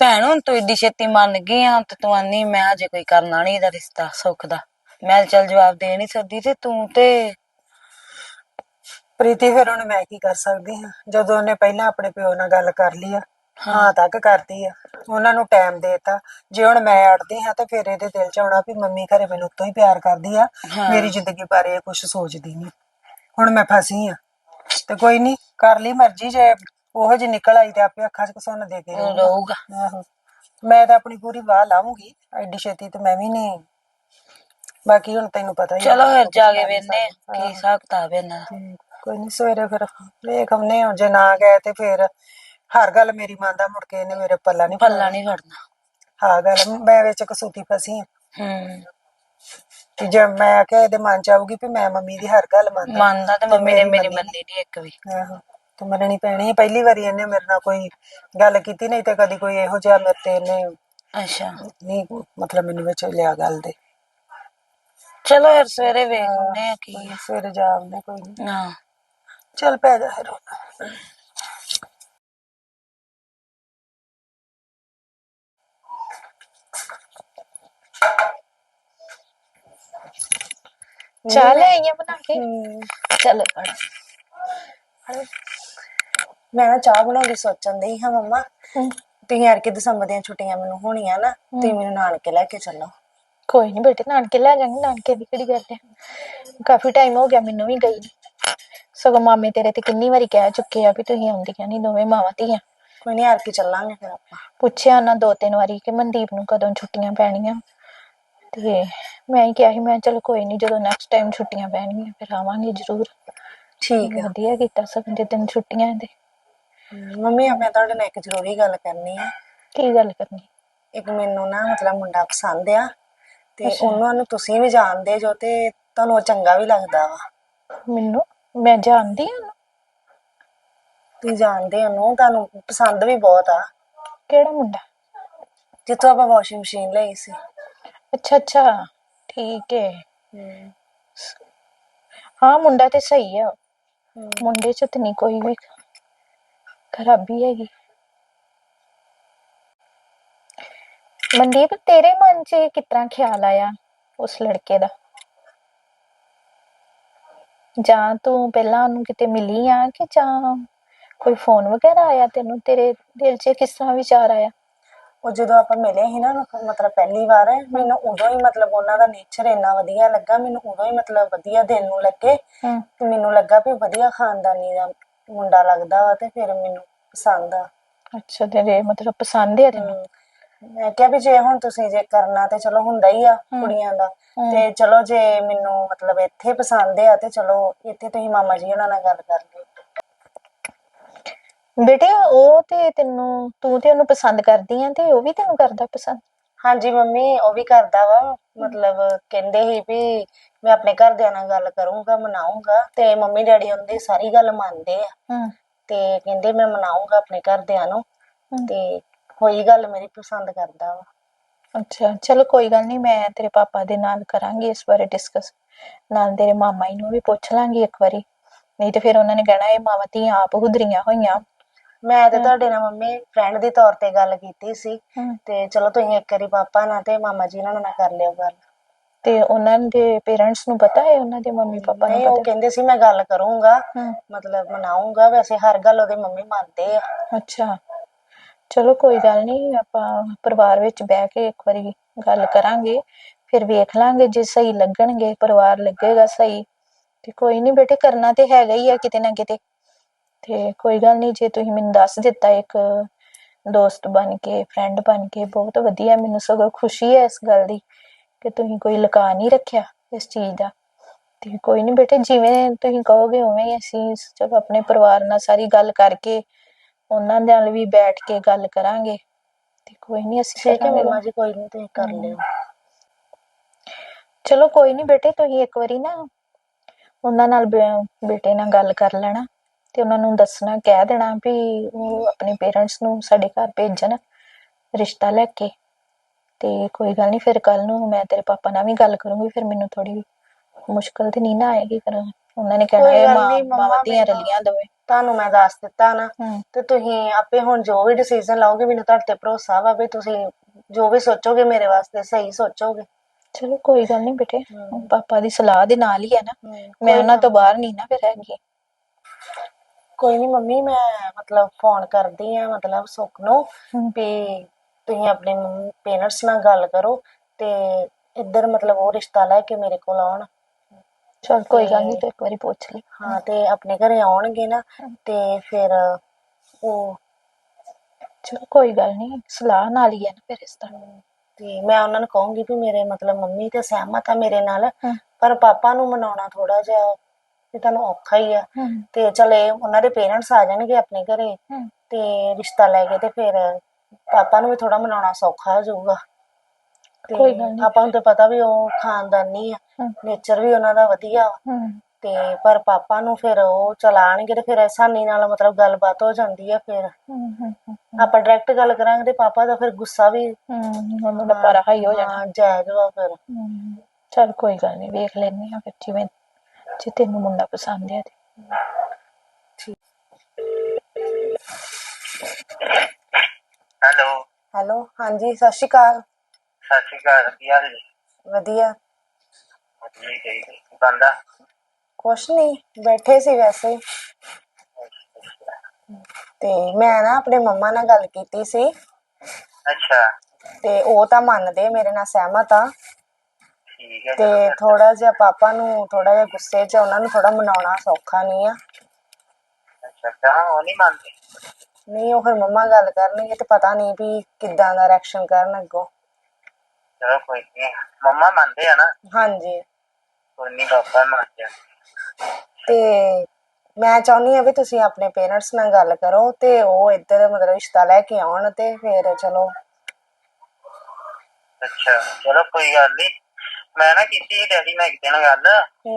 ਭੈਣ ਹੁਣ ਤੂੰ ਏਡੀ ਛੇਤੀ ਮੰਨ ਗਈ ਆ ਤੇ ਤੂੰ ਆਨੀ ਮੈਂ ਅਜੇ ਕੋਈ ਕਰਨਾ ਨਹੀਂ ਇਹਦਾ ਰਿਸ਼ਤਾ ਸੁੱਖ ਦਾ। ਮੈਂ ਚੱਲ ਜਵਾਬ ਦੇ ਨਹੀਂ ਸਕਦੀ ਤੇ ਤੂੰ ਤੇ ਪ੍ਰੀਤੀ ਫਿਰ ਹੁਣ ਮੈਂ ਕੀ ਕਰ ਸਕਦੀ ਹਾਂ? ਜਦੋਂ ਉਹਨੇ ਪਹਿਲਾਂ ਆਪਣੇ ਪਿਓ ਨਾਲ ਗੱਲ ਕਰ ਲਈ ਆ ਹਾਂ ਤੱਕ ਕਰਦੀ ਆ। ਉਹਨਾਂ ਨੂੰ ਟਾਈਮ ਦੇਤਾ। ਜੇ ਹੁਣ ਮੈਂ ਅੜਦੀ ਹਾਂ ਤਾਂ ਫਿਰ ਇਹਦੇ ਦਿਲ 'ਚ ਆਉਣਾ ਵੀ ਮੰਮੀ ਘਰੇ ਮੈਨੂੰ ਉੱਤੋਂ ਹੀ ਪਿਆਰ ਕਰਦੀ ਆ। ਹਾਂ। ਮੇਰੀ ਜ਼ਿੰਦਗੀ ਬਾਰੇ ਇਹ ਕੁਝ ਸੋਚਦੀ ਨਹੀਂ ਹੁਣ ਮੈਂ ਫਸੀ ਆ। ਤੇ ਕੋਈ ਨਹੀਂ ਕਰ ਲਈ ਮਰਜ਼ੀ ਜੇ ਉਹੋ ਜਿਹੀ ਨਿਕਲ ਆਈ ਤੇ ਆਪੇ ਅੱਖਾਂ 'ਚ ਕਸੁੰਨ ਦੇ ਕੇ ਰਹੂਗਾ। ਰਹੂਗਾ। ਆਹੋ। ਮੈਂ ਤਾਂ ਆਪਣੀ ਪੂਰੀ ਵਾਹ ਲਾਉਂਗੀ ਐਡੀ ਛੇਤੀ ਤੇ ਮੈਂ ਵੀ ਨਹੀਂ। ਬਾਕੀ ਹੁਣ ਤੈਨੂੰ ਪਤਾ ਹੀ ਆ। ਚਲੋ ਫਿਰ ਜਾ ਕੇ ਵੇਨੇ ਕੀ ਹਿਸਾਬ ਕਿਤਾਬ ਹੈ ਇਹਨਾਂ ਦਾ। ਤੇ ਕੋਈ ਨਹੀਂ ਸਵੇਰੇ ਫਿਰ ਵੇਖ ਆਉਂਦੇ ਹਾਂ ਜੇ ਨਾ ਗਏ ਤੇ ਫਿਰ ਹਰ ਗੱਲ ਮੇਰੀ ਮੰਨਦਾ ਮੁੜ ਕੇ ਇਹਨੇ ਮੇਰੇ ਪੱਲਾ ਨਹੀਂ ਪੱਲਾ ਨਹੀਂ ਫੜਨਾ। ਹਾਂ ਗੱਲ ਮੈਂ ਵਿੱਚ ਕਸੂਤੀ ਫਸੀ ਹਾਂ। ਹੂੰ। ਕਿ ਜੇ ਮੈਂ ਕਿਹਾ ਇਹਦੇ ਮਨ ਚ ਆਊਗੀ ਵੀ ਮੈਂ ਮੰਮੀ ਦੀ ਹਰ ਗੱਲ ਮੰਨਦਾ ਮੰਨਦਾ ਤੇ ਮੰਮੀ ਨੇ ਮੇਰੀ ਮੰਨੀ ਨਹੀਂ ਇੱਕ ਵੀ। ਆਹੋ। ਤੇ ਮੰਨਣੀ ਪੈਣੀ। ਪਹਿਲੀ ਵਾਰੀ ਇਹਨੇ ਮੇਰੇ ਨਾਲ ਕੋਈ ਗੱਲ ਕੀਤੀ ਨਹੀਂ ਤੇ ਕਦੀ ਕੋਈ ਇਹੋ ਜਿਹਾ ਮੇਰੇ ਤੇ ਇਹਨੇ ਅੱਛਾ ਨਹੀਂ ਮਤਲਬ ਮੈਨੂੰ ਵਿੱਚ ਲਿਆ ਗੱਲ ਦੇ ਚਲੋ ਫਿਰ ਸਵੇਰੇ ਵੇਖ ਆਉਂਦੇ ਆ ਕੀ ਆ। ਸਵੇਰੇ ਜਾ ਆਉਂਦੇ ਕੋਈ ਨਹੀਂ ਹਾਂ ਚੱਲ ਪੈ ਜਾ ਫਿਰ। ਚਾਹ ਲੈ ਆਈਆਂ ਬਣਾ ਕੇ ਚਲੋ ਪੜ ਮੈਂ ਨਾ ਚਾਹ ਬਣਾਉਣ ਦੀ ਸੋਚਣ ਡਈ ਹਾਂ ਮੰਮਾ ਤੁਸੀਂ ਯਾਰ ਕਿ ਦਸੰਬਰ ਦੀਆਂ ਛੁੱਟੀਆਂ ਮੈਨੂੰ ਹੋਣੀਆਂ ਨਾ ਤੁਸੀਂ ਮੈਨੂੰ ਨਾਨਕੇ ਲੈ ਕੇ ਚੱਲੋ। ਕੋਈ ਨਹੀਂ ਬੇਟੇ ਨਾਨਕੇ ਲੈ ਜਾਵਾਂਗੇ ਨਾਨਕੇ ਦੀ ਕਿਹੜੀ ਗੱਲ ਹੈ ਕਾਫੀ ਟਾਈਮ ਹੋ ਗਿਆ ਮੈਨੂੰ ਵੀ ਗਈ। ਸਗੋਂ ਮਾਮੇ ਤੇਰੇ ਤੇ ਕਿੰਨੀ ਵਾਰੀ ਕਹਿ ਚੁੱਕੇ ਆ ਵੀ ਤੁਸੀਂ ਆਉਂਦੀਆਂ ਨਹੀਂ ਦੋਵੇਂ ਮਾਵਾਂ ਧੀਆਂ। ਕੋਈ ਨਹੀਂ ਯਾਰ ਕਿ ਚੱਲਾਂਗੇ ਫਿਰ ਆਪਾਂ। ਪੁੱਛਿਆ ਨਾ ਦੋ ਤਿੰਨ ਵਾਰੀ ਕਿ ਮਨਦੀਪ ਨੂੰ ਕਦੋਂ ਛੁੱਟੀਆਂ ਪੈਣੀਆਂ। ਤੇ ਮੈਂ ਹੀ ਕਿਹਾ ਸੀ ਮੈਂ ਚਲ ਕੋਈ ਨਹੀਂ ਜਦੋਂ ਨੈਕਸਟ ਟਾਈਮ ਛੁੱਟੀਆਂ ਪੈਣਗੀਆਂ ਫਿਰ ਆਵਾਂਗੇ ਜ਼ਰੂਰ। ਠੀਕ ਹੈ ਵਧੀਆ ਕੀਤਾ ਸਗੋਂ ਜੇ ਤੈਨੂੰ ਛੁੱਟੀਆਂ ਦੇ। ਮੰਮੀ ਮੈਂ ਤੁਹਾਡੇ ਨਾਲ ਇੱਕ ਜ਼ਰੂਰੀ ਗੱਲ ਕਰਨੀ ਆ। ਕੀ ਗੱਲ ਕਰਨੀ? ਇੱਕ ਮੈਨੂੰ ਨਾ ਮਤਲਬ ਮੁੰਡਾ ਪਸੰਦ ਆ ਤੇ ਉਹਨਾਂ ਨੂੰ ਤੁਸੀਂ ਵੀ ਜਾਣਦੇ ਜੋ ਤੇ ਤੁਹਾਨੂੰ ਉਹ ਚੰਗਾ ਵੀ ਲੱਗਦਾ ਵਾ। ਮੈਨੂੰ? ਮੈਂ ਜਾਣਦੀ ਹਾਂ ਉਹਨੂੰ। ਤੁਸੀਂ ਜਾਣਦੇ ਉਹਨੂੰ ਤੁਹਾਨੂੰ ਪਸੰਦ ਵੀ ਬਹੁਤ ਆ। ਕਿਹੜਾ ਮੁੰਡਾ? ਜਿੱਥੋਂ ਆਪਾਂ ਵਾਸ਼ਿੰਗ ਮਸ਼ੀਨ ਲਈ ਸੀ। ਅੱਛਾ ਅੱਛਾ। ਠੀਕ ਹੈ। ਹਾਂ ਮੁੰਡਾ ਤੇ ਸਹੀ ਆ। ਮੁੰਡੇ ਚ ਤੇ ਨਹੀਂ ਕੋਈ ਵੀ ਖਰਾਬੀ ਹੈਗੀ। ਮਨਦੀਪ, ਤੇਰੇ ਮਨ 'ਚ ਕਿਤਨਾ ਖਿਆਲ ਆਇਆ ਉਸ ਲੜਕੇ ਦਾ? ਜਾਂ ਤੂੰ ਪਹਿਲਾਂ ਉਹਨੂੰ ਕਿਤੇ ਮਿਲੀ ਆ ਕਿ ਜਾਂ ਕੋਈ ਫੋਨ ਵਗੈਰਾ ਆਇਆ ਤੈਨੂੰ? ਤੇਰੇ ਦਿਲ 'ਚ ਕਿਸ ਤਰ੍ਹਾਂ ਵਿਚਾਰ ਆਇਆ? ਉਹ ਜਦੋਂ ਆਪਾਂ ਮਿਲੇ ਸੀ ਨਾ ਮਤਲਬ ਪਹਿਲੀ ਵਾਰ ਮੈਨੂੰ ਉਦੋਂ ਹੀ ਮਤਲਬ ਉਹਨਾਂ ਦਾ ਨੇਚਰ ਇੰਨਾ ਵਧੀਆ ਲੱਗਾ ਮੈਨੂੰ ਉਦੋਂ ਹੀ ਮਤਲਬ ਵਧੀਆ ਦਿਲ ਨੂੰ ਲੱਗੇ ਤੇ ਮੈਨੂੰ ਲੱਗਾ ਵੀ ਵਧੀਆ ਖਾਨਦਾਨੀ ਦਾ ਮੁੰਡਾ ਲੱਗਦਾ ਵਾ ਤੇ ਫਿਰ ਮੈਨੂੰ ਪਸੰਦ ਆ। ਅੱਛਾ ਤੇਰੇ ਮਤਲਬ ਪਸੰਦ ਹੈ ਤੈਨੂੰ? ਮੈਂ ਕਿਹਾ ਵੀ ਜੇ ਹੁਣ ਤੁਸੀਂ ਜੇ ਕਰਨਾ ਤੇ ਚਲੋ ਹੁੰਦਾ ਹੀ ਆ ਕੁੜੀਆਂ ਦਾ। ਤੇ ਚਲੋ ਜੇ ਮੈਨੂੰ ਮਤਲਬ ਇੱਥੇ ਪਸੰਦ ਆ ਤੇ ਚਲੋ ਇੱਥੇ ਤੁਸੀਂ ਮਾਮਾ ਜੀ ਉਹਨਾਂ ਨਾਲ ਗੱਲ ਕਰ ਲਿਓ। ਬੇਟੇ ਉਹ ਤੇ ਤੈਨੂੰ ਤੂੰ ਤੇ ਉਹਨੂੰ ਪਸੰਦ ਕਰਦੀ ਆ ਤੇ ਉਹ ਵੀ ਤੈਨੂੰ ਕਰਦਾ ਪਸੰਦ? ਹਾਂਜੀ ਮੰਮੀ ਉਹ ਵੀ ਕਰਦਾ ਵਾ। ਮਤਲਬ ਕਹਿੰਦੇ ਸੀ ਵੀ ਮੈਂ ਆਪਣੇ ਘਰਦਿਆਂ ਨਾਲ ਗੱਲ ਕਰੂੰਗਾ ਮਨਾਉਂਗਾ ਤੇ ਮੰਮੀ ਡੈਡੀ ਉਹਦੀ ਸਾਰੀ ਗੱਲ ਮੰਨਦੇ ਆ। ਹੂੰ। ਤੇ ਕਹਿੰਦੇ ਮੈਂ ਮਨਾਉਂਗਾ ਆਪਣੇ ਘਰਦਿਆਂ ਨੂੰ। ਤੇ ਹੋਈ ਗੱਲ ਮੇਰੀ ਪਸੰਦ ਕਰਦਾ ਵਾ। ਅੱਛਾ ਚਲੋ ਕੋਈ ਗੱਲ ਨਹੀਂ ਮੈਂ ਤੇਰੇ ਪਾਪਾ ਦੇ ਨਾਲ ਕਰਾਂਗੀ ਇਸ ਬਾਰੇ ਡਿਸਕਸ ਨਾਲ ਤੇਰੇ ਮਾਮਾ ਜੀ ਨੂੰ ਵੀ ਪੁੱਛ ਲਾਂਗੀ ਇੱਕ ਵਾਰੀ। ਨਹੀਂ ਤੇ ਫਿਰ ਉਹਨਾਂ ਨੇ ਕਹਿਣਾ ਇਹ ਮਾਵਾਂ ਧੀਆਂ ਆਪ ਹੁਦਰੀਆਂ ਹੋਈਆਂ। ਮੈਂ ਤੇ ਤੁਹਾਡੇ ਨਾਲ ਮੰਮੀ ਫਰੈਂਡ ਦੇ ਤੌਰ ਤੇ ਗੱਲ ਕੀਤੀ ਸੀ ਹਮ, ਤੇ ਚਲੋ ਤੁਸੀਂ ਇੱਕ ਵਾਰੀ ਪਾਪਾ ਨਾਲ ਤੇ ਮਾਮਾ ਜੀ ਨਾਲ ਨਾ ਕਰ ਲਿਓ ਗੱਲ। ਤੇ ਉਹਨਾਂ ਦੇ ਪੇਰੈਂਟਸ ਨੂੰ ਪਤਾ ਹੈ? ਉਹਨਾਂ ਦੇ ਮੰਮੀ ਪਾਪਾ ਨਹੀਂ ਨੂੰ ਉਹ ਪਤਾ ਕਹਿੰਦੇ ਸੀ ਮੈਂ ਗੱਲ ਕਰੂੰਗਾ ਹਮ, ਮਤਲਬ ਮਨਾਉਂਗਾ ਵੈਸੇ ਹਰ ਗੱਲ ਉਹਦੇ ਮੰਮੀ ਮੰਨਦੇ ਆ। ਅੱਛਾ। ਚਲੋ ਕੋਈ ਗੱਲ ਨਹੀਂ ਆਪਾਂ ਪਰਿਵਾਰ ਵਿੱਚ ਬਹਿ ਕੇ ਇੱਕ ਵਾਰੀ ਗੱਲ ਕਰਾਂਗੇ ਫਿਰ ਵੇਖ ਲਾਂਗੇ ਜੇ ਸਹੀ ਲੱਗਣਗੇ ਪਰਿਵਾਰ ਲੱਗੇਗਾ ਸਹੀ। ਤੇ ਕੋਈ ਨਹੀਂ ਬੇਟੇ ਕਰਨਾ ਤੇ ਹੈਗਾ ਹੀ ਆ ਕਿਤੇ ਨਾ ਕਿਤੇ। ਤੇ ਕੋਈ ਗੱਲ ਨਹੀਂ ਜੇ ਤੁਸੀਂ ਮੈਨੂੰ ਦੱਸ ਦਿੱਤਾ ਇੱਕ ਦੋਸਤ ਬਣ ਕੇ ਫਰੈਂਡ ਬਣ ਕੇ ਬਹੁਤ ਵਧੀਆ ਮੈਨੂੰ ਸਗੋਂ ਖੁਸ਼ੀ ਹੈ ਇਸ ਗੱਲ ਦੀ ਕਿ ਤੁਸੀਂ ਕੋਈ ਲੁਕਾ ਨਹੀਂ ਰੱਖਿਆ ਇਸ ਚੀਜ਼ ਦਾ। ਤੇ ਕੋਈ ਨਹੀਂ ਬੇਟੇ ਜਿਵੇਂ ਤੁਸੀਂ ਕਹੋਗੇ ਉਵੇਂ ਹੀ ਅਸੀਂ ਚਲੋ ਆਪਣੇ ਪਰਿਵਾਰ ਨਾਲ ਸਾਰੀ ਗੱਲ ਕਰਕੇ ਉਹਨਾਂ ਦੇ ਨਾਲ ਵੀ ਬੈਠ ਕੇ ਗੱਲ ਕਰਾਂਗੇ। ਤੇ ਕੋਈ ਨਹੀਂ ਅਸੀਂ ਠੀਕ ਹੈ ਕਰਾਂਗੇ ਮੰਮਾ ਜੀ ਕੋਈ ਨਹੀਂ ਤੁਸੀਂ ਕਰ ਲਿਓ। ਚਲੋ ਕੋਈ ਨਹੀਂ ਬੇਟੇ ਤੁਸੀਂ ਇੱਕ ਵਾਰੀ ਨਾ ਉਹਨਾਂ ਨਾਲ ਬੇਟੇ ਨਾਲ ਗੱਲ ਕਰ ਲੈਣਾ। ਤੇ ਉਹਨਾਂ ਨੂੰ ਦੱਸਣਾ ਕਹਿ ਦੇਣਾ ਵੀ ਉਹ ਆਪਣੇ ਪੇਰੈਂਟਸ ਨੂੰ ਸਾਡੇ ਘਰ ਭੇਜਣ ਰਿਸ਼ਤਾ ਲੈ ਕੇ। ਤੇ ਕੋਈ ਗੱਲ ਨਹੀਂ ਫਿਰ ਕੱਲ ਨੂੰ ਮੈਂ ਤੇਰੇ ਪਾਪਾ ਨਾਲ ਵੀ ਗੱਲ ਕਰੂੰਗੀ ਫਿਰ ਮੈਨੂੰ ਥੋੜੀ ਮੁਸ਼ਕਲ ਤੇ ਨਹੀਂ ਨਾ ਆਏਗੀ ਫਿਰ ਉਹਨਾਂ ਨੇ ਕਹਿਣਾ ਇਹ ਮਾਂ ਧੀਆਂ ਮੈਨੂੰ- ਰਲੀਆਂ ਦੋਵੇਂ। ਤੁਹਾਨੂੰ ਮੈਂ ਦੱਸ ਦਿੱਤਾ ਨਾ ਤੇ ਤੁਸੀਂ ਆਪੇ ਹੁਣ ਜੋ ਵੀ ਡਿਸੀਜਨ ਲਓਗੇ ਮੈਨੂੰ ਤੁਹਾਡੇ ਤੇ ਭਰੋਸਾ ਵਾ ਵੀ ਤੁਸੀਂ ਜੋ ਵੀ ਸੋਚੋਗੇ ਮੇਰੇ ਵਾਸਤੇ ਸਹੀ ਸੋਚੋਗੇ। ਚਲੋ ਕੋਈ ਗੱਲ ਨਹੀਂ ਬੇਟੇ ਪਾਪਾ ਦੀ ਸਲਾਹ ਦੇ ਨਾਲ ਹੀ ਹੈ ਨਾ। ਮੈਂ ਉਹਨਾਂ ਤੋਂ ਬਾਹਰ ਨਹੀਂ ਨਾ ਫਿਰ ਹੈਗੀ। ਕੋਈ ਨਹੀਂ ਮੰਮੀ ਮੈਂ ਮਤਲਬ ਫੋਨ ਕਰਦੀ ਆ ਮਤਲਬ ਸੁੱਖ ਨੂੰ। ਵੀ ਤੁਸੀਂ ਆਪਣੇ ਪੇਰੈਂਟਸ ਨਾਲ ਗੱਲ ਕਰੋ ਤੇ ਇੱਧਰ ਮਤਲਬ ਉਹ ਰਿਸ਼ਤਾ ਲੈ ਕੇ ਮੇਰੇ ਕੋਲ ਆਉਣ ਚਲ ਕੋਈ ਗੱਲ ਨਹੀਂ ਤੂੰ ਇੱਕ ਵਾਰੀ ਪੁੱਛ ਲਈ ਹਾਂ ਤੇ ਆਪਣੇ ਘਰੇ ਆਉਣਗੇ ਨਾ ਤੇ ਫਿਰ ਉਹ ਚਲੋ ਕੋਈ ਗੱਲ ਨਹੀਂ ਸਲਾਹ ਨਾਲ ਹੀ ਹੈ ਨਾ ਫਿਰ ਇਸ ਤਰ੍ਹਾਂ ਤੇ ਮੈਂ ਉਹਨਾਂ ਨੂੰ ਕਹੂੰਗੀ ਵੀ ਮੇਰੇ ਮਤਲਬ ਮੰਮੀ ਤੇ ਸਹਿਮਤ ਆ ਮੇਰੇ ਨਾਲ। ਪਰ ਪਾਪਾ ਨੂੰ ਮਨਾਉਣਾ ਥੋੜਾ ਜਿਹਾ ਵੀ ਤੁਹਾਨੂੰ ਔਖਾ ਹੀ ਆ। ਹਮ। ਤੇ ਚਲੇ ਉਹਨਾਂ ਦੇ ਪੇਰੈਂਟਸ ਆ ਜਾਣਗੇ ਆਪਣੇ ਘਰੇ। ਹਮ। ਤੇ ਰਿਸ਼ਤਾ ਲੈ ਕੇ ਤੇ ਫਿਰ ਪਾਪਾ ਨੂੰ ਵੀ ਥੋੜਾ ਮਨਾਉਣਾ ਸੌਖਾ ਹੋ ਜਾਊਗਾ। ਤੇ ਕੋਈ ਗੱਲ ਨੀ। ਆਪਾਂ ਨੂੰ ਤਾਂ ਪਤਾ ਵੀ ਉਹ ਖਾਨਦਾਨੀ ਆ। ਹਮ। ਨੇਚਰ ਵੀ ਉਹਨਾਂ ਦਾ ਵਧੀਆ। ਵਾ ਹਮ। ਤੇ ਪਰ ਪਾਪਾ ਨੂੰ ਫਿਰ ਉਹ ਚਲਾਣਗੇ ਤੇ ਫਿਰ ਆਸਾਨੀ ਨਾਲ ਮਤਲਬ ਗੱਲਬਾਤ ਹੋ ਜਾਂਦੀ ਆ ਫਿਰ। ਹਮ ਹਮ ਆਪਾਂ ਡਾਇਰੈਕਟ ਗੱਲ ਕਰਾਂਗੇ ਤੇ ਪਾਪਾ ਦਾ ਫਿਰ ਗੁੱਸਾ ਵੀ ਹਮ ਉਹਨਾਂ ਦਾ ਪਾਰਾ ਹਾਈ ਹੋ ਜਾਣਾ। ਹਾਂ, ਜਾਇਜ਼ ਵਾ ਫਿਰ। ਹਮ। ਚਲ ਕੋਈ ਗੱਲ ਨਹੀਂ ਵੇਖ ਲੈਨੇ ਆ ਫਿਰ ਜਿਵੇਂ ਜੇ ਤੈਨੂੰ ਮੁੰਡਾ ਪਸੰਦ ਆ ਤੇ ਹੈਲੋ ਹੈਲੋ ਹਾਂਜੀ ਸਤਿ ਸ਼੍ਰੀ ਅਕਾਲ। ਸਤਿ ਸ਼੍ਰੀ ਅਕਾਲ ਕੀ ਹਾਲ ਜੀ? ਵਧੀਆ। ਹੀ। ਕੀ ਬੰਦਾ ਕੁਛ ਨਹੀਂ ਬੈਠੇ ਸੀ ਵੈਸੇ। ਹੀ। ਤੇ ਮੈਂ ਨਾ ਆਪਣੇ ਮੰਮਾ ਨਾਲ ਗੱਲ ਕੀਤੀ ਸੀ। ਅੱਛਾ। ਤੇ ਉਹ ਤਾਂ ਮੰਨਦੇ ਮੇਰੇ ਨਾਲ ਸਹਿਮਤ ਆ। ਹੈ ਤੇ। ਥੋੜਾ ਜਿਹਾ ਪਾਪਾ ਨੂੰ ਥੋੜਾ ਜਿਹਾ ਗੁੱਸੇ 'ਚ ਉਹਨਾਂ ਨੂੰ ਥੋੜਾ ਮਨਾਉਣਾ ਸੌਖਾ ਨਹੀਂ ਆ। ਅੱਛਾ ਤਾਂ ਉਹ ਨਹੀਂ ਮੰਨਦੇ? ਨਹੀਂ ਉਹ ਫਿਰ ਮੰਮਾ ਗੱਲ ਕਰਨਗੇ ਤੇ ਪਤਾ ਨਹੀਂ ਵੀ ਕਿੱਦਾਂ ਦਾ ਰਿਐਕਸ਼ਨ ਕਰਨ ਅੱਗੋਂ। ਚਲੋ ਕੋਈ ਨਹੀਂ ਮੰਮਾ ਮੰਨਦੇ ਆ ਨਾ? ਹਾਂਜੀ। ਕੋਈ ਨਹੀਂ ਪਾਪਾ ਮੰਨਦੇ ਆ। ਤੇ ਮੈਂ ਚਾਹੁੰਦੀ ਆ ਵੀ ਤੁਸੀਂ ਆਪਣੇ ਪੇਰੈਂਟਸ ਨਾਲ ਗੱਲ ਕਰੋ ਤੇ ਉਹ ਇੱਧਰ ਮਤਲਬ ਰਿਸ਼ਤਾ ਲੈ ਕੇ ਆਉਣ ਤੇ ਫਿਰ ਚਲੋ। ਅੱਛਾ ਚਲੋ ਕੋਈ ਗੱਲ ਨਹੀਂ ਮੈਂ ਨਾ ਕੀਤੀ ਡੈਡੀ ਨਾਲ ਇੱਕ ਦਿਨ ਗੱਲ।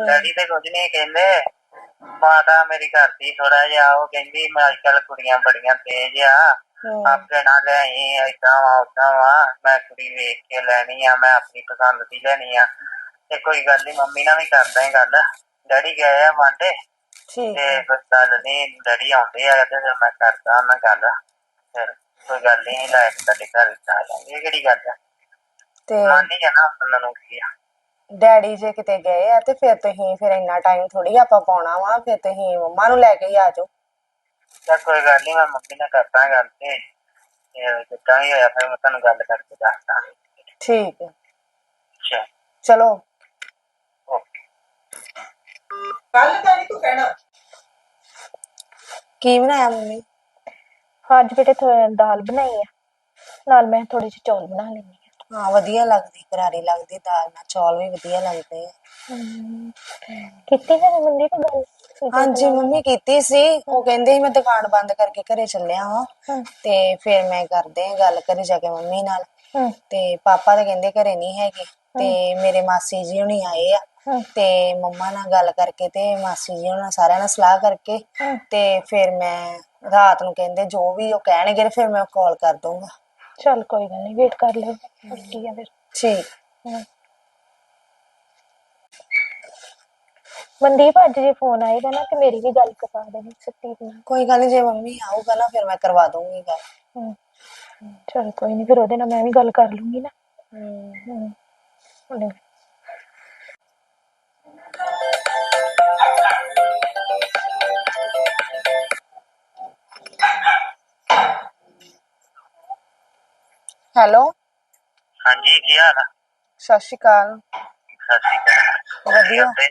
ਡੈਡੀ ਤੇ ਕੁਝ ਨਹੀਂ ਕਹਿੰਦੇ। ਮਾਤਾ ਮੇਰੀ ਘਰ ਦੀ ਥੋੜਾ ਜਿਹਾ ਉਹ ਕਹਿੰਦੀ ਮੈਂ ਅੱਜ ਕੱਲ ਕੁੜੀਆਂ ਬੜੀਆਂ ਤੇਜ਼ ਆ। ਹਮ, ਆਪੇ ਨਾ ਲਿਆਈ ਏਦਾਂ ਵਾ ਉਦਾਂ ਵਾ। ਮੈਂ ਕੁੜੀ ਵੇਖ ਕੇ ਲੈਣੀ ਆ ਮੈਂ ਆਪਣੀ ਪਸੰਦ ਦੀ ਲੈਣੀ ਆ। ਤੇ ਕੋਈ ਗੱਲ ਨਹੀਂ ਮੰਮੀ ਨਾਲ ਵੀ ਕਰਦਾ ਹੀ ਗੱਲ। ਡੈਡੀ ਗਏ ਆ ਵਾਂਡੇ ਠੀਕ ਤੇ ਕੋਈ ਗੱਲ ਨਹੀਂ ਡੈਡੀ ਆਉਂਦੇ ਆ ਤੇ ਫਿਰ ਮੈਂ ਕਰਦਾ ਉਹਨਾਂ ਗੱਲ। ਫਿਰ ਕੋਈ ਗੱਲ ਨਹੀਂ ਲੈ ਕੇ ਤੁਹਾਡੇ ਘਰ ਵਿੱਚ ਆ ਜਾਵਾਂਗੇ ਇਹ ਕਿਹੜੀ ਗੱਲ ਆ? ਤੇ ਮੰਨ ਹੀ ਜਾਣਾ ਉਹਨਾਂ ਨੂੰ ਕੀ ਆ। ਡੈਡੀ ਜੇ ਕਿਤੇ ਗਏ ਆ ਤੇ ਫਿਰ ਤੁਸੀਂ ਫਿਰ ਇੰਨਾ ਟਾਈਮ ਥੋੜੀ ਆਪਾਂ ਪਾਉਣਾ ਵਾ ਫਿਰ ਤੁਸੀਂ ਮੰਮਾ ਨੂੰ ਲੈ ਕੇ ਹੀ ਆ ਜਾਓ। ਤਾਂ ਕੋਈ ਗੱਲ ਨਹੀਂ ਮੈਂ ਮੰਮੀ ਨਾਲ ਕਰਦਾ ਗੱਲ ਤੇ। ਤੇ ਜਿੱਦਾਂ ਵੀ ਹੋਇਆ ਫਿਰ ਮੈਂ ਤੁਹਾਨੂੰ ਗੱਲ ਕਰਕੇ ਦੱਸਦਾ। ਠੀਕ ਹੈ ਅੱਛਾ। ਚਲੋ। ਓਕੇ। ਕੱਲ ਤਾਂ ਨਹੀਂ ਤੂੰ ਕਹਿਣਾ। ਕੀ ਬਣਾਇਆ ਮੰਮੀ? ਅੱਜ ਬੇਟੇ ਥੋੜਾ ਦਾਲ ਬਣਾਈ ਆ। ਨਾਲ ਮੈਂ ਥੋੜੇ ਜਿਹੇ ਚੌਲ ਬਣਾ ਆ ਹਾਂ ਵਧੀਆ ਲੱਗਦੀ ਕਰਾਰੀ ਲੱਗਦੀ ਦਾਲ ਨਾਲ ਚੌਲ ਵੀ ਵਧੀਆ ਲੱਗਦੇ ਆ। ਕੀਤੀ ਹੈ ਮੰਦੀ ਕੋ ਗੱਲ? ਹਾਂਜੀ ਮੰਮੀ ਕੀਤੀ ਸੀ। ਉਹ ਕਹਿੰਦੇ ਸੀ ਮੈਂ ਦੁਕਾਨ ਬੰਦ ਕਰਕੇ ਘਰੇ ਚੱਲਿਆ ਹਾਂ। ਹਮ। ਤੇ ਫਿਰ ਮੈਂ ਕਰਦੇ ਆ ਗੱਲ ਘਰੇ ਜਾ ਕੇ ਮੰਮੀ ਨਾਲ। ਹਮ ਤੇ ਪਾਪਾ ਤਾਂ ਕਹਿੰਦੇ ਘਰੇ ਨਹੀਂ ਹੈਗੇ। ਤੇ ਮੇਰੇ ਮਾਸੀ ਜੀ ਹੁਣੀ ਆਏ ਆ। ਹਮ। ਤੇ ਮੰਮਾ ਨਾਲ ਗੱਲ ਕਰਕੇ ਤੇ ਮਾਸੀ ਜੀ ਹੁਣਾਂ ਸਾਰਿਆਂ ਨਾਲ ਸਲਾਹ ਕਰਕੇ। ਹਮ। ਤੇ ਫਿਰ ਮੈਂ ਰਾਤ ਨੂੰ ਕਹਿੰਦੇ ਜੋ ਵੀ ਉਹ ਕਹਿਣਗੇ ਤੇ ਫਿਰ ਮੈਂ ਕਾਲ ਕਰ ਦੂੰਗਾ ਚਲ ਕੋਈ ਗੱਲ ਨਹੀਂ ਵੇਟ ਕਰ ਲੈ ਕੀ ਆ ਫਿਰ ਠੀਕ ਹਮ। ਮਨਦੀਪ ਅੱਜ ਜੇ ਫੋਨ ਆਏਗਾ ਨਾ ਤੇ ਮੇਰੀ ਵੀ ਗੱਲ ਕਰਵਾ ਦੇਣੀ ਸੱਤੀ ਨਾਲ ਕੋਈ ਗੱਲ ਨਹੀਂ ਜੇ ਮੰਮੀ ਆਊਗਾ ਨਾ ਫਿਰ ਮੈਂ ਕਰਵਾ ਦੂੰਗੀ ਗੱਲ ਹਮ। ਚਲ ਕੋਈ ਨਹੀਂ ਫਿਰ ਉਹਦੇ ਨਾਲ ਮੈਂ ਵੀ ਗੱਲ ਕਰ ਲੂੰਗੀ ਨਾ ਹਮ, ਹਮ। ਉਹਨੇ ਹੈਲੋ ਹਾਂਜੀ ਕੀ ਹਾਲ ਆ ਸਤਿ ਸ਼੍ਰੀ ਅਕਾਲ ਸਤਿ ਸ਼੍ਰੀ ਅਕਾਲ ਵਧੀਆ। ਕਰਦੇ?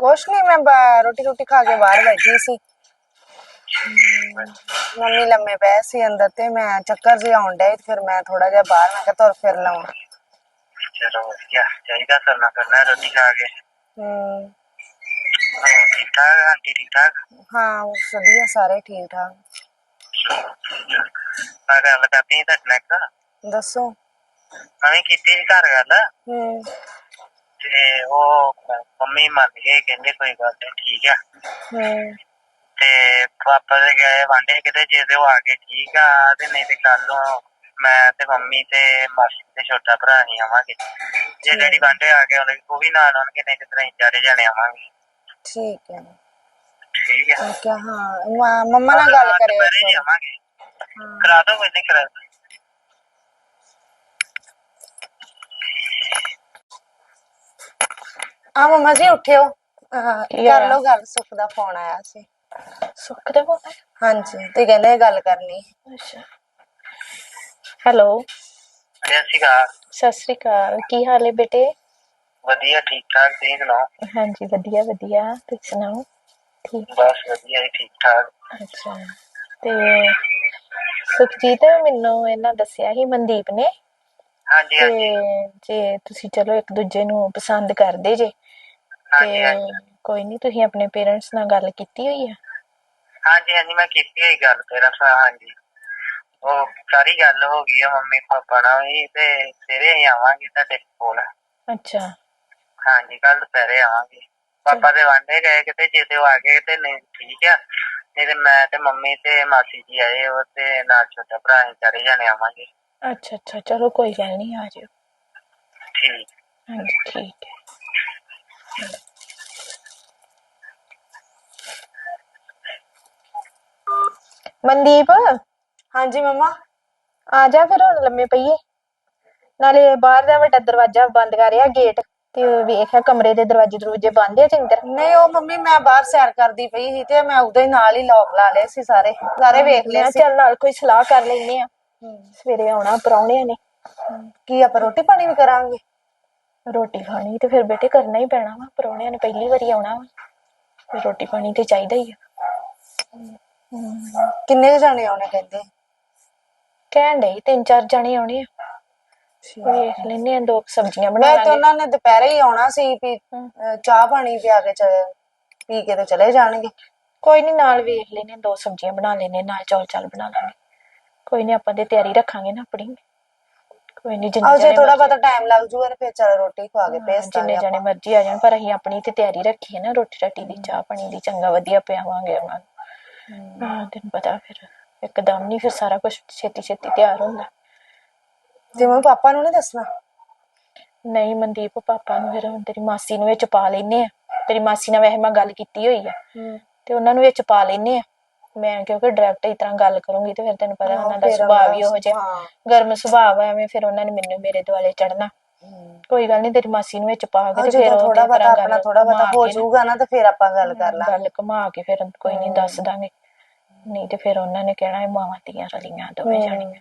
ਕੁਛ ਨਹੀਂ ਮੈਂ ਬਾ- ਰੋਟੀ ਰੋਟੀ ਖਾ ਕੇ ਬਾਹਰ ਬੈਠੀ ਸੀ ਮੰਮੀ ਲੰਮੇ ਪਏ ਸੀ ਅੰਦਰ ਤੇ ਮੈਂ ਚੱਕਰ ਜਿਹਾ ਆਉਣ ਡਿਆ ਸੀ ਤੇ ਫਿਰ ਮੈਂ ਥੋੜਾ ਜਿਹਾ ਬਾਹਰ ਮੈਂ ਕਿਹਾ ਤੁਰ ਫਿਰ ਲਵਾਂ ਚਲੋ ਵਧੀਆ ਚਾਹੀਦਾ ਕਰਨਾ ਕਰਨਾ ਰੋਟੀ ਖਾ ਕੇ ਹਮ, ਹੋਰ ਠੀਕ ਠਾਕ ਆਂਟੀ ਠੀਕ ਠਾਕ ਹਾਂ ਵਧੀਆ ਸਾਰੇ ਠੀਕ ਠਾਕ ਮੈਂ ਗੱਲ ਕਰਦੀ ਸੀ ਤੁਹਾਡੇ ਨਾਲ ਇੱਕ ਦੱਸੋ। ਮੈਂ ਕੀਤੀ ਸੀ ਘਰ ਗੱਲ? ਹਮ ਤੇ ਉਹ ਮੰਮੀ ਮੰਨ ਗਏ ਕਹਿੰਦੇ ਕੋਈ ਗੱਲ ਨਹੀਂ ਠੀਕ ਆ। ਹਮ ਤੇ ਪਾਪਾ ਦੇ ਗਏ ਵਾਂਡੇ ਕਿਤੇ ਜੇ ਤੇ ਉਹ ਆ ਗਏ ਠੀਕ ਆ ਤੇ ਨਹੀਂ ਤੇ ਕੱਲ ਨੂੰ ਮੈਂ ਤੇ ਮੰਮੀ ਤੇ ਮਾਸੀ ਤੇ ਛੋਟਾ ਭਰਾ ਹੀ ਆਵਾਂਗੇ। ਜੇ ਡੈਡੀ ਵਾਂਡੇ ਆ ਗਏ ਉਹਨੇ ਉਹ ਵੀ ਨਾਲ ਆਉਣਗੇ ਨਹੀਂ ਤੇ ਤੁਸੀਂ ਚਾਰੇ ਜਣੇ ਆਵਾਂਗੇ। ਠੀਕ ਹੈ ਠੀਕ ਹੈ ਮੈਂ ਕਿਹਾ ਹਾਂ ਮਾਂ- ਮੰਮਾ ਨਾਲ ਗੱਲ ਕਰਿਓ ਇੱਕ ਕਰਾ ਦੋ ਕੋਈ ਨਹੀਂ ਕਰਾ ਦਿਓ। ਆ ਮੰਮਾ ਜੀ ਉੱਠਿਓ। ਅਹ, ਕਰ? ਲਓ ਗੱਲ ਸੁੱਖ ਦਾ ਫੋਨ ਆਇਆ ਸੀ। ਸੁੱਖ ਦੇ ਬੋਲ ਹਾਂਜੀ ਤੇ ਕਹਿੰਦੇ ਗੱਲ ਕਰਨੀ ਅੱਛਾ। ਹੈਲੋ। ਸਤਿ ਸ਼੍ਰੀ ਅਕਾਲ। ਸਤਿ ਸ੍ਰੀ ਅਕਾਲ। ਕੀ ਹਾਲ ਹੈ ਬੇਟੇ? ਵਧੀਆ ਠੀਕ ਠਾਕ ਤੁਸੀਂ ਸੁਣਾਓ? ਹਾਂਜੀ ਵਧੀਆ ਵਧੀਆ। ਤੁਸੀਂ ਸੁਣਾਓ? ਠੀਕ। ਬਸ ਵਧੀਆ ਜੀ ਠੀਕ ਠਾਕ। ਅੱਛਾ। ਤੇ ਸੁਖਜੀਤ ਮੈਨੂੰ ਇਹਨਾਂ ਦੱਸਿਆ ਸੀ ਮਨਦੀਪ ਨੇ। ਹਾਂਜੀ ਤੇ ਹਾਂਜੀ ਜੇ ਤੁਸੀਂ ਚਲੋ ਇੱਕ ਦੂਜੇ ਨੂੰ ਪਸੰਦ ਕਰਦੇ ਜੇ ਹਾਂਜੀ ਤੇ ਹਾਂਜੀ। ਕੋਈ ਨਹੀਂ ਤੁਸੀਂ ਆਪਣੇ ਪੇਰੈਂਟਸ ਨਾਲ ਗੱਲ ਕੀਤੀ ਹੋਈ ਆ? ਹਾਂਜੀ ਹਾਂਜੀ ਮੈਂ ਕੀਤੀ ਹੋਈ ਗੱਲ ਤੇਰਾ ਸਾ ਹਾਂਜੀ। ਉਹ ਸਾਰੀ ਗੱਲ ਹੋ ਗਈ ਆ ਮੰਮੀ ਪਾਪਾ ਨਾਲ ਵੀ ਤੇ ਸਵੇਰੇ ਹੀ ਆਵਾਂਗੇ ਤੁਹਾਡੇ ਕੋਲ। ਅੱਛਾ। ਹਾਂਜੀ ਕੱਲ ਦੁਪਹਿਰੇ ਆਵਾਂਗੇ। ਪਾਪਾ ਦੇ ਵਾਂਡੇ ਗਏ ਕਿਤੇ ਜੇ ਤੇ ਉਹ ਆ ਗਏ ਤੇ ਨਹੀਂ ਠੀਕ ਆ। ਨਹੀਂ ਤੇ ਮੈਂ ਤੇ ਮੰਮੀ ਤੇ ਮਾਸੀ ਜੀ ਆਏ ਉਹ ਤੇ ਨਾਲ ਛੋਟਾ ਭਰਾ ਅਸੀਂ ਚਾਰੇ ਜਾਣੇ ਆਵਾਂਗੇ। ਅੱਛਾ ਅੱਛਾ ਚਲੋ ਕੋਈ ਗੱਲ ਨਹੀਂ ਆ ਜਿਓ। ਠੀਕ। ਹਾਂਜੀ ਠੀਕ ਹੈ। ਮਨਦੀਪ? ਹਾਂਜੀ ਮੰਮਾ। ਆ ਜਾ ਫਿਰ ਹੁਣ ਲੰਮੇ ਪਈਏ। ਨਾਲੇ ਬਾਹਰ ਦਾ ਵੱਡਾ ਦਰਵਾਜ਼ਾ ਬੰਦ ਕਰਿਆ ਗੇਟ ਤੇ ਵੇਖਿਆ ਕਮਰੇ ਦੇ ਦਰਵਾਜ਼ੇ ਦਰਵਾਜ਼ੇ ਬੰਦ ਆ ਚੰਗੀ ਤਰ੍ਹਾਂ ਨਹੀਂ ਉਹ ਮੰਮੀ ਮੈਂ ਬਾਹਰ ਸੈਰ ਕਰਦੀ ਪਈ ਸੀ ਤੇ ਮੈਂ ਹੀ ਨਾਲ ਹੀ ਲੋਕ ਲਾ ਲਏ ਸੀ ਸਾਰੇ। ਸਾਰੇ ਵੇਖ ਲਏ ਮੈਂ ਸੀ। ਚੱਲ ਨਾਲ ਕੋਈ ਸਲਾਹ ਕਰ ਲੈਨੇ ਆ। ਸਵੇਰੇ ਆਉਣਾ ਪ੍ਰਾਹੁਣਿਆਂ ਨੇ। ਕੀ ਆਪਾਂ ਰੋਟੀ ਪਾਣੀ ਵੀ ਕਰਾਂਗੇ? ਰੋਟੀ ਖਾਣੀ ਤੇ ਫਿਰ ਬੇਟੇ ਕਰਨਾ ਹੀ ਪੈਣਾ ਵਾ ਪ੍ਰਾਹੁਣਿਆਂ ਨੇ ਪਹਿਲੀ ਵਾਰੀ ਆਉਣਾ ਵਾ ਫਿਰ ਰੋਟੀ ਪਾਣੀ ਤੇ ਚਾਹੀਦਾ ਹੀ ਆ। ਕਿੰਨੇ ਕੁ ਜਾਣੇ ਆਉਣੇ ਕਹਿੰਦੇ? ਕਹਿਣ ਡਈ ਤਿੰਨ ਚਾਰ ਜਣੇ ਆਉਣੇ ਆ। ਵੇਖ ਲੈਨੇ ਆ ਦੋ ਕੁ ਸਬਜ਼ੀਆਂ ਬਣਾ ਮੈਂ ਤੇ ਲਾਂਗੇ। ਉਹਨਾਂ ਨੇ ਦੁਪਹਿਰੇ ਹੀ ਆਉਣਾ ਸੀ ਵੀ ਅਹ, ਚਾਹ ਪਾਣੀ ਪਿਆ ਕੇ ਚਲੇ ਪੀ ਕੇ ਤੇ ਚਲੇ ਜਾਣਗੇ। ਕੋਈ ਨਹੀਂ ਨਾਲ ਵੇਖ ਲੈਨੇ ਆ, ਦੋ ਸਬਜ਼ੀਆਂ ਬਣਾ ਲੈਨੇ ਆ, ਨਾਲ ਚੌਲ ਚਾਲ ਬਣਾ ਲਾਂਗੇ। ਕੋਈ ਨਹੀਂ ਆਪਾਂ ਤੇ ਤਿਆਰੀ ਰੱਖਾਂਗੇ ਨਾ ਆਪਣੀ। ਕੋਈ ਨਹੀਂ ਜਿੰਨੇ ਆਹ ਜੇ ਜਣੇ ਥੋੜਾ ਬਹੁਤਾ ਟਾਈਮ ਲੱਗ ਜੂਗਾ ਤੇ ਫਿਰ ਚਲ ਰੋਟੀ ਖਵਾ ਕੇ ਭੇਜ ਜਿੰਨੇ ਜਣੇ ਮਰਜ਼ੀ ਆ ਜਾਣ ਪਰ ਅਸੀਂ ਆਪਣੀ ਤੇ ਤਿਆਰੀ ਰੱਖੀ ਹੈ ਨਾ ਰੋਟੀ ਰਾਟੀ ਦੀ ਚਾਹ ਪਾਣੀ ਦੀ ਚੰਗਾ ਵਧੀਆ ਪਿਆਵਾਂਗੇ ਉਹਨਾਂ ਨੂੰ। ਹਾਂ। ਤੈਨੂੰ ਪਤਾ ਫਿਰ ਇੱਕਦਮ ਨਹੀਂ ਫਿਰ ਸਾਰਾ ਕੁਝ ਛੇਤੀ ਛੇਤੀ ਤਿਆਰ ਹੁੰਦਾ। ਤੇ ਮੰਮੀ ਪਾਪਾ ਨੂੰ ਨਹੀਂ ਦੱਸਣਾ? ਨਹੀਂ ਮਨਦੀਪ ਪਾਪਾ ਨੂੰ ਫਿਰ ਹੁਣ ਤੇਰੀ ਮਾਸੀ ਨੂੰ ਵਿੱਚ ਪਾ ਲੈਨੇ ਆ ਤੇਰੀ ਮਾਸੀ ਨਾਲ ਵੈਸੇ ਮੈਂ ਗੱਲ ਕੀਤੀ ਹੋਈ ਆ। ਤੇ ਉਹਨਾਂ ਨੂੰ ਵਿੱਚ ਪਾ ਲੈਨੇ ਆ ਮੈਂ ਕਿਉਂਕਿ ਡਾਇਰੈਕਟ ਇਸ ਤਰ੍ਹਾਂ ਗੱਲ ਕਰੂੰਗੀ ਤੇ ਫਿਰ ਤੈਨੂੰ ਪਤਾ ਹਾਂ, ਉਹਨਾਂ ਦਾ ਫਿਰ ਸੁਭਾਅ ਵੀ ਉਹੋ ਜਿਹਾ ਹਾਂ। ਗਰਮ ਸੁਭਾਅ ਆ ਐਵੇਂ ਫਿਰ ਉਹਨਾਂ ਨੇ ਮੈਨੂੰ ਮੇਰੇ ਦੁਆਲੇ ਚੜਨਾ ਕੋਈ ਗੱਲ ਨਹੀਂ ਤੇਰੀ ਮਾਸੀ ਨੂੰ ਵਿੱਚ ਪਾ ਕੇ ਤੇ ਫਿਰ ਜਦੋਂ ਉਹ ਥੋੜਾ ਬਹੁਤਾ ਆਪਣਾ ਥੋੜਾ ਬਹੁਤਾ ਹੋ ਨਾ- ਜਾਊਗਾ ਨਾ ਤੇ ਫਿਰ ਆਪਾਂ ਗੱਲ ਕਰ ਲਾਂਗੇ। ਗੱਲ ਘੁਮਾ ਕੇ ਫਿਰ ਕੋਈ ਨਹੀਂ ਦੱਸ ਦਾਂਗੇ। ਨਹੀਂ ਤੇ ਫਿਰ ਉਹਨਾਂ ਨੇ ਕਹਿਣਾ ਇਹ ਮਾਵਾਂ ਧੀਆਂ ਰਲੀਆਂ ਦੋਵੇਂ ਜਾਣੀਆਂ।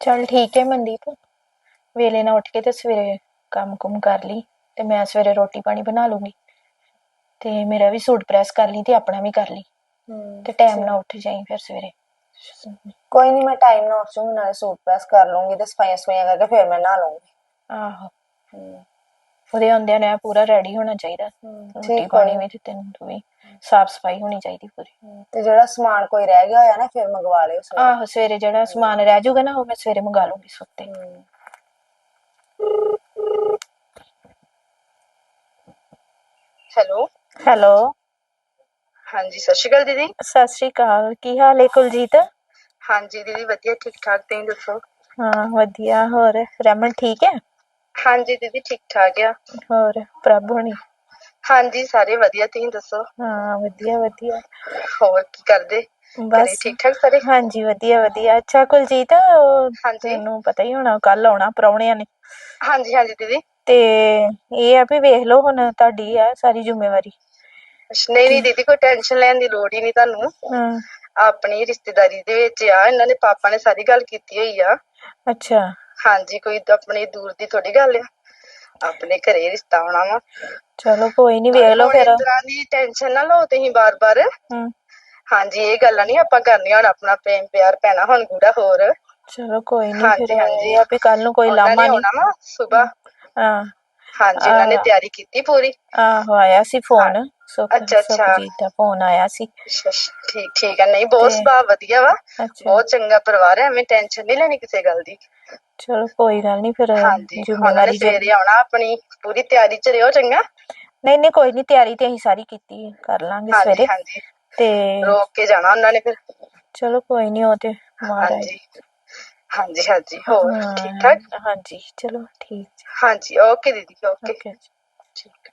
ਚਲ ਠੀਕ ਹੈ ਮਨਦੀਪ ਵੇਲੇ ਨਾਲ ਉੱਠ ਕੇ ਤੇ ਸਵੇਰੇ ਕੰਮ ਕੁਮ ਕਰ ਲਈ ਤੇ ਮੈਂ ਸਵੇਰੇ ਰੋਟੀ ਪਾਣੀ ਬਣਾ ਲੂੰਗੀ। ਤੇ ਮੇਰਾ ਵੀ ਸੂਟ ਪ੍ਰੈਸ ਕਰ ਲਈ ਤੇ ਆਪਣਾ ਵੀ ਕਰ ਲਈ। ਤੇ ਟਾਈਮ ਨਾਲ ਉੱਠ ਜਾਈ ਫਿਰ ਸਵੇਰੇ। ਕੋਈ ਨਹੀਂ ਮੈਂ ਟਾਈਮ ਨਾਲ ਉੱਠ ਜੂੰਗੀ ਨਾਲੇ ਸੂਟ ਪ੍ਰੈਸ ਕਰ ਲੂੰਗੀ ਤੇ ਸਫਾਈਆਂ ਸਫਾਈਆਂ ਕਰਕੇ ਫਿਰ ਮੈਂ ਨਹਾ ਲੂੰਗੀ ਆਹੋ। ਉਹਦੇ ਆਉਂਦਿਆਂ ਨੇ ਪੂਰਾ ਰੈਡੀ ਹੋਣਾ ਚਾਹੀਦਾ। ਰੋਟੀ ਠੀਕ ਪਾਣੀ। ਵੀ ਤੇ ਤੈਨੂੰ ਵੀ ਸਾਫ਼ ਸਫ਼ਾਈ ਹੋਣੀ ਚਾਹੀਦੀ ਪੂਰੀ। ਤੇ ਜਿਹੜਾ ਸਮਾਨ ਕੋਈ ਰਹਿ ਗਿਆ ਹੋਇਆ ਨਾ ਫਿਰ ਮੰਗਵਾ ਲਿਓ ਸਵੇਰੇ। ਆਹੋ ਸਵੇਰੇ ਜਿਹੜਾ ਸਮਾਨ ਰਹਿ ਜਾਊਗਾ ਨਾ ਉਹ ਮੈਂ ਸਵੇਰੇ ਮੰਗਾ ਲੂੰਗੀ ਸੁੱਤੇ ਹੈਲੋ। ਹੈਲੋ। ਹਾਂਜੀ ਸਤਿ ਸ਼੍ਰੀ ਅਕਾਲ ਦੀਦੀ। ਸਤਿ ਸ਼੍ਰੀ ਅਕਾਲ ਕੀ ਹਾਲ ਹੈ ਕੁਲਜੀਤ? ਹਾਂਜੀ ਦੀਦੀ ਵਧੀਆ ਠੀਕ ਠਾਕ ਤੁਸੀਂ ਦੱਸੋ? ਹਾਂ ਵਧੀਆ ਹੋਰ ਰਮਨ ਠੀਕ ਹੈ? ਹਾਂਜੀ ਦੀਦੀ ਠੀਕ ਠਾਕ ਆ। ਹੋਰ ਪ੍ਰਭ ਹੋਣੀ? ਹਾਂਜੀ ਸਾਰੇ ਵਧੀਆ ਤੁਸੀਂ ਦੱਸੋ? ਹਾਂ ਵਧੀਆ ਵਧੀਆ। ਹੋਰ ਕੀ ਕਰਦੇ? ਘਰੇ ਬਸ ਠੀਕ ਠਾਕ ਸਾਰੇ? ਹਾਂਜੀ ਵਧੀਆ ਵਧੀਆ। ਅੱਛਾ ਕੁਲਜੀਤ ਉਹ ਹਾਂਜੀ। ਤੈਨੂੰ ਪਤਾ ਹੀ ਹੋਣਾ ਕੱਲ ਆਉਣਾ ਪ੍ਰਾਹੁਣਿਆਂ ਨੇ। ਹਾਂਜੀ ਹਾਂਜੀ ਦੀਦੀ। ਤੇ ਇਹ ਆ ਵੀ ਵੇਖ ਲਓ ਹੁਣ ਤੁਹਾਡੀ ਆ ਸਾਰੀ ਜ਼ਿੰਮੇਵਾਰੀ। ਨਹੀਂ ਨਹੀਂ ਦੀਦੀ ਕੋਈ ਟੈਨਸ਼ਨ ਲੈਣ ਦੀ ਲੋੜ ਹੀ ਨਹੀਂ ਤੁਹਾਨੂੰ। ਹਾਂ। ਆਪਣੀ ਰਿਸ਼ਤੇਦਾਰੀ ਦੇ ਵਿੱਚ ਆ ਇਹਨਾਂ ਨੇ ਪਾਪਾ ਨੇ ਸਾਰੀ ਗੱਲ ਕੀਤੀ ਹੋਈ ਆ। ਅੱਛਾ। ਹਾਂਜੀ ਕੋਈ ਤਾਂ ਆਪਣੀ ਦੂਰ ਦੀ ਥੋੜੀ ਗੱਲ ਆ। ਆਪਣੇ ਘਰੇ ਰਿਸ਼ਤਾ ਆਉਣਾ ਵਾ। ਚਲੋ ਕੋਈ ਨਹੀਂ ਵੇਖ ਲਓ ਹੁਣ ਫਿਰ। ਇਸ ਤਰ੍ਹਾਂ ਦੀ ਟੈਨਸ਼ਨ ਨਾ ਲਓ ਤੁਸੀਂ ਬਾਰ-ਬਾਰ। ਹੂੰ। ਹਾਂਜੀ ਇਹ ਗੱਲਾਂ ਨਹੀਂ ਆਪਾਂ ਕਰਨੀਆਂ ਹੁਣ ਆਪਣਾ ਪ੍ਰੇਮ ਪਿਆਰ ਪੈਣਾ ਹੁਣ ਗੂੜਾ ਹੋਰ। ਚਲੋ ਕੋਈ ਨਹੀਂ ਹਾਂਜੀ, ਫਿਰ। ਹਾਂਜੀ। ਇਹ ਆ ਵੀ ਕੱਲ ਨੂੰ ਕੋਈ ਉਹਨਾਂ ਲਾਮਾ ਨਹੀਂ ਆਉਣਾ ਵਾ ਸਵੇਰ ਹਾਂ। ਹਾਂਜੀ ਉਹਨਾਂ ਨੇ ਆਹ। ਤਿਆਰੀ ਕੀਤੀ ਪੂਰੀ? ਆਹੋ ਆਇਆ ਸੀ ਫੋਨ ਸੁਖ ਅੱਛਾ, ਅੱਛਾ। ਸੁਖਜੀਤ ਦਾ ਫੋਨ ਆਇਆ ਸੀ। ਅੱਛਾ, ਅੱਛਾ, ਠੀਕ ਠੀਕ ਹੈ। ਨਹੀਂ ਬਹੁਤ ਤੇ- ਸੁਭਾਅ ਵਧੀਆ ਵਾ। ਅੱਛਾ। ਬਹੁਤ ਚੰਗਾ ਪਰਿਵਾਰ ਹੈ ਐਵੇਂ ਟੈਨਸ਼ਨ ਨਹੀਂ ਲੈਣੀ ਕਿਸੇ ਗੱਲ ਦੀ। ਚਲੋ ਕੋਈ ਗੱਲ ਨਹੀਂ ਫਿਰ ਹਾਂਜੀ ਉਹਨਾਂ ਨੇ ਜ਼ਿੰਮੇਵਾਰੀ ਜੇ ਸਵੇਰੇ ਆਉਣਾ ਆਪਣੀ ਪੂਰੀ ਤਿਆਰੀ ਚ ਰਿਓ ਚੰਗਾ? ਨਹੀਂ ਨਹੀਂ ਕੋਈ ਨਹੀਂ ਤਿਆਰੀ ਤੇ ਅਸੀਂ ਸਾਰੀ ਕੀਤੀ ਹੈ, ਕਰ ਲਾਂਗੇ ਹਾਂਜੀ ਸਵੇਰੇ। ਹਾਂਜੀ। ਤੇ ਰੋਕ ਕੇ ਜਾਣਾ ਉਹਨਾਂ ਨੇ ਫਿਰ। ਚਲੋ ਕੋਈ ਨਹੀਂ ਉਹ ਤੇ ਮਹਾਰਾਜ ਹਾਂਜੀ। ਹਾਂਜੀ ਹਾਂਜੀ। ਹੋਰ ਠੀਕ ਠਾਕ? ਹਾਂਜੀ ਚਲੋ ਠੀਕ ਹਾਂਜੀ ਓਕੇ ਦੀਦੀ ਓਕੇ। ਓਕੇ ਠੀਕ